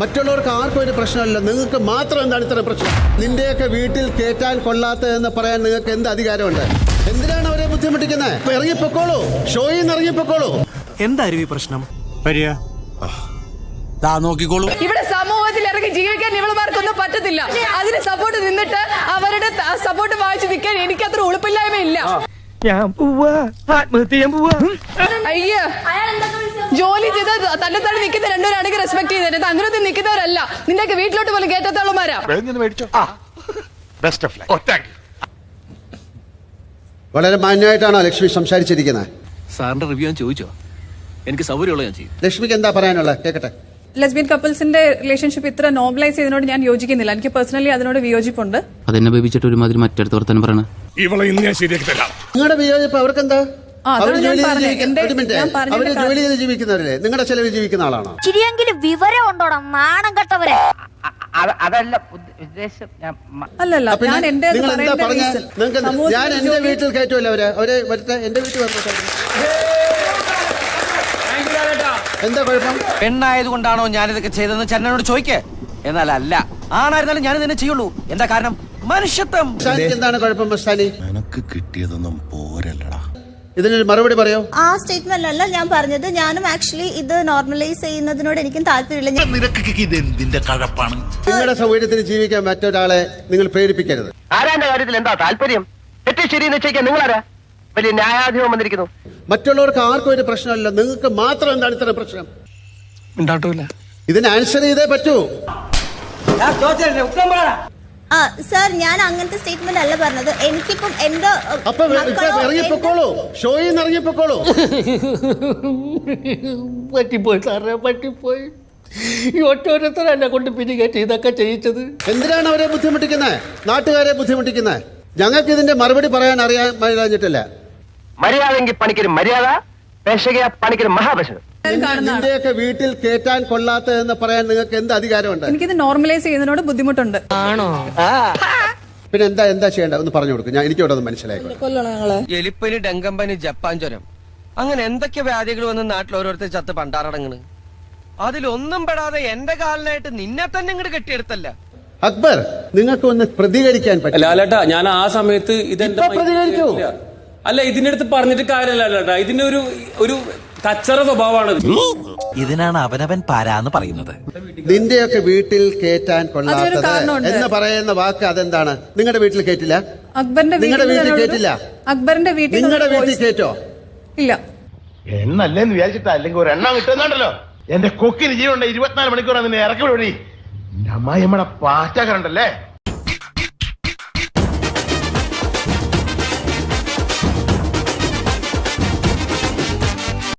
മറ്റുള്ളവർക്ക് ആർക്കും ഒരു പ്രശ്നമല്ല. നിങ്ങൾക്ക് മാത്രം എന്താണ് ഇത്ര പ്രശ്നം? നിന്റെയൊക്കെ വീട്ടിൽ കേറ്റാൻ കൊള്ളാത്ത എന്ന് പറയാൻ നിങ്ങൾക്ക് എന്ത് അധികാരമുണ്ട്? എന്തിനാണ് അവരെ ബുദ്ധിമുട്ടിക്കുന്നത്? ഇപ്പൊ ഇറങ്ങിപ്പോക്കോളൂ. ഷോയിൽ നിന്ന് ഇറങ്ങിപ്പോക്കോളൂ. എന്തായിരുന്നു ഈ പ്രശ്നം? നോക്കിക്കോളൂ. ഇവിടെ സമൂഹത്തിൽ ഇറങ്ങി ജീവിക്കാൻ ഇവളുമാർക്കൊന്നും പറ്റത്തില്ല. അതിന് സപ്പോർട്ട് നിന്നിട്ട് അവരുടെ സപ്പോർട്ട് വായിച്ചു നിൽക്കാൻ എനിക്ക് അത്ര ഉളുപ്പില്ലായ്മ ഇല്ല ഞാൻ പോവാ. ആത്മഹത്യ ചെയ്യാൻ പോവാ. അയ്യോ. ജോലി തള്ളി തന്നെ തന്നെ നിൽക്കുന്ന രണ്ടുപേരാണെങ്കിൽ റെസ്പെക്ട് ചെയ്തത് അങ്ങനെ നിൽക്കുന്നവരല്ല. നിന്റെ വീട്ടിലോട്ട് പോലും ഓഫ് ലൈഫ് വളരെ മാന്യമായിട്ടാണോ ലക്ഷ്മി സംസാരിച്ചിരിക്കുന്നത്? സാറിന്റെ റിവ്യൂ ഞാൻ ചോദിച്ചോ? എനിക്ക് സൗകര്യമുള്ള ഞാൻ ചെയ്യും. ലക്ഷ്മിക്ക് എന്താ പറയാനുള്ളത്? കേക്കട്ടെ. ലെസ്ബിയൻ കപ്പിൾസിന്റെ റിലേഷൻഷിപ്പ് ഇത്ര നോർമലൈസ് ചെയ്തതിനോട് ഞാൻ യോജിക്കുന്നില്ല. എനിക്ക് പേഴ്സണലി അതിനോട് വിയോജിപ്പുണ്ട്. അതെന്നെ ബേബിച്ചിട്ട് ഒരുമാതിരി മറ്റടുത്ത് വർത്താനം പറയണ. ഇവളെ ഇന്ന് ഞാൻ ശരിയാക്കി തരാം. നിങ്ങളുടെ വിയോജിപ്പ് അവർക്കെന്താ? അവർ ജോലി ചെയ്ത്. ജീവിക്കുന്ന- ഒരു മിനിറ്റ്. അവർ ജോലി ചെയ്ത് ജീവിക്കുന്നവരല്ലേ? നിങ്ങളുടെ ചെലവിൽ ജീവിക്കുന്ന ആളാണോ? ഇച്ചിരിയെങ്കിലും വിവരം ഉണ്ടോടാ? നാണം കെട്ടവരെ. അതല്ല ഉദ്ദ- ഉദ്ദേശം അല്ലല്ല ഞാൻ എന്റെ നിങ്ങൾ എന്താ പറഞ്ഞ? നിങ്ങൾക്ക് ഞാൻ എന്റെ വീട്ടിൽ കയറ്റുമല്ലോ അവർ. അവരെ വരുത്ത എന്റെ വീട്ടിൽ വന്നു എന്താ കുഴപ്പം? പെണ്ണായതുകൊണ്ടാണോ ഞാനിതൊക്കെ ചെയ്തതെന്ന് ചരണനോട് ചോദിക്കേ? എന്നാൽ അല്ല. ആണായിരുന്നാലും ഞാൻ ഇതിനെ ചെയ്യുള്ളൂ. എന്താ കാരണം? മനുഷ്യത്വം. എന്താണ് കുഴപ്പം മസ്താനി നിനക്ക് കിട്ടിയതൊന്നും പോരല്ലടാ. ഇതിനൊരു മറുപടി പറയോ. ആ സ്റ്റേറ്റ്മെന്റ് അല്ല ഞാൻ പറഞ്ഞത് ഞാനും ആക്ച്വലി ഇത് നോർമലൈസ് ചെയ്യുന്നതിനോട് എനിക്കും താല്പര്യമില്ല. നിനക്കൊക്കെ ഇത് എന്തിന്റെ കഴപ്പാണ്? നിങ്ങളുടെ സൗകര്യത്തിന് ജീവിക്കാൻ മറ്റൊരാളെ നിങ്ങൾ പ്രേരിപ്പിക്കരുത്. ആരാന്റെ കാര്യത്തിൽ എന്താ താല്പര്യം? തെറ്റ് ശരി നിങ്ങൾ നിങ്ങളാരാ? വലിയ ന്യായാധിപം വന്നിരിക്കുന്നു. മറ്റുള്ളവർക്ക് ആർക്കും ഒരു പ്രശ്നമല്ല. നിങ്ങൾക്ക് മാത്രം എന്താണ് ഇത്ര പ്രശ്നം? ഇതിന് ആൻസർ ചെയ്തേ പറ്റൂ. സാർ ഞാൻ അങ്ങനത്തെ സ്റ്റേറ്റ്മെന്റ് അല്ല പറഞ്ഞത്. എനിക്കിപ്പം എന്റെ ഇറങ്ങിപ്പോക്കോളൂ. ഷോയിൽ നിന്ന് ഇറങ്ങിപ്പോക്കോളൂ. പറ്റിപ്പോയി സാറേ പറ്റിപ്പോയി. ഈ ഒറ്റോരത്തർ എന്നെ കൊണ്ട് പിരികേറ്റ് ഇതൊക്കെ ചെയ്യിച്ചത്? എന്തിനാണ് അവരെ ബുദ്ധിമുട്ടിക്കുന്നത് നാട്ടുകാരെ ബുദ്ധിമുട്ടിക്കുന്നത് ഞങ്ങൾക്ക് ഇതിന്റെ മറുപടി പറയാൻ അറിയാൻ അറിഞ്ഞിട്ടില്ല മര്യാദ എങ്കിൽ പണിക്കൊരു മര്യാദ പേശകയാ പണിക്കൊരു മഹാപേശകം നിന്റെയൊക്കെ വീട്ടിൽ കൊള്ളാത്ത എന്ന് പറയാൻ നിങ്ങൾക്ക് എന്ത് അധികാരമുണ്ട്? എനിക്കിത് നോർമലൈസ് ചെയ്യുന്നതിനോട് ബുദ്ധിമുട്ടുണ്ട്. ആണോ? പിന്നെ എന്താ എന്താ ചെയ്യേണ്ട ഒന്ന് പറഞ്ഞു കൊടുക്കും. ഞാൻ എനിക്ക് ഇവിടെ ഒന്ന് മനസ്സിലായി എലിപ്പനി ഡെങ്കമ്പനി ജപ്പാൻ ജ്വരം. അങ്ങനെ എന്തൊക്കെ വ്യാധികൾ വന്ന് നാട്ടിൽ ഓരോരുത്തർ ചത്ത് പണ്ടാറടങ്ങണ്? അതിലൊന്നും പെടാതെ എന്റെ കാലിനായിട്ട് നിന്നെ തന്നെ ഇങ്ങോട്ട് കെട്ടിയെടുത്തല്ല. അക്ബർ നിങ്ങൾക്ക് ഒന്ന് പ്രതികരിക്കാൻ പറ്റില്ല ലാലേട്ടാ ഞാൻ ആ സമയത്ത് ഇതെന്താ പ്രതികരിക്കൂ. അല്ല ഇതിന്റെ അടുത്ത് പറഞ്ഞിട്ട് കാര്യമല്ല ഇതിന്റെ ഒരു ഒരു കച്ചറ സ്വഭാവമാണ് ഇതിനാണ് അവനവൻ പാരാന്ന് പറയുന്നത്. നിന്റെയൊക്കെ വീട്ടിൽ കേറ്റാൻ കൊള്ളാത്തത് കാരണമുണ്ട്. എന്ന് പറയുന്ന വാക്ക് അതെന്താണ്? നിങ്ങളുടെ വീട്ടിൽ കേറ്റില്ല? അക്ബറിന്റെ നിങ്ങളുടെ വീട്ടിൽ കേറ്റില്ല? അക്ബറിന്റെ വീട്ടിൽ നിങ്ങളുടെ വീട്ടിൽ കേറ്റോ? ഇല്ല. എന്നല്ലേന്ന് വിചാരിച്ചിട്ടാ? അല്ലെങ്കിൽ ഒരു എണ്ണം കിട്ടുന്നുണ്ടല്ലോ. എന്റെ കൊക്കിന് ജീവനുണ്ട് ഇരുപത്തിനാല് മണിക്കൂർ നിന്നെ ഇറക്കി വിടി നമ്മളെ നമ്മടെ പാറ്റ കണ്ടല്ലേ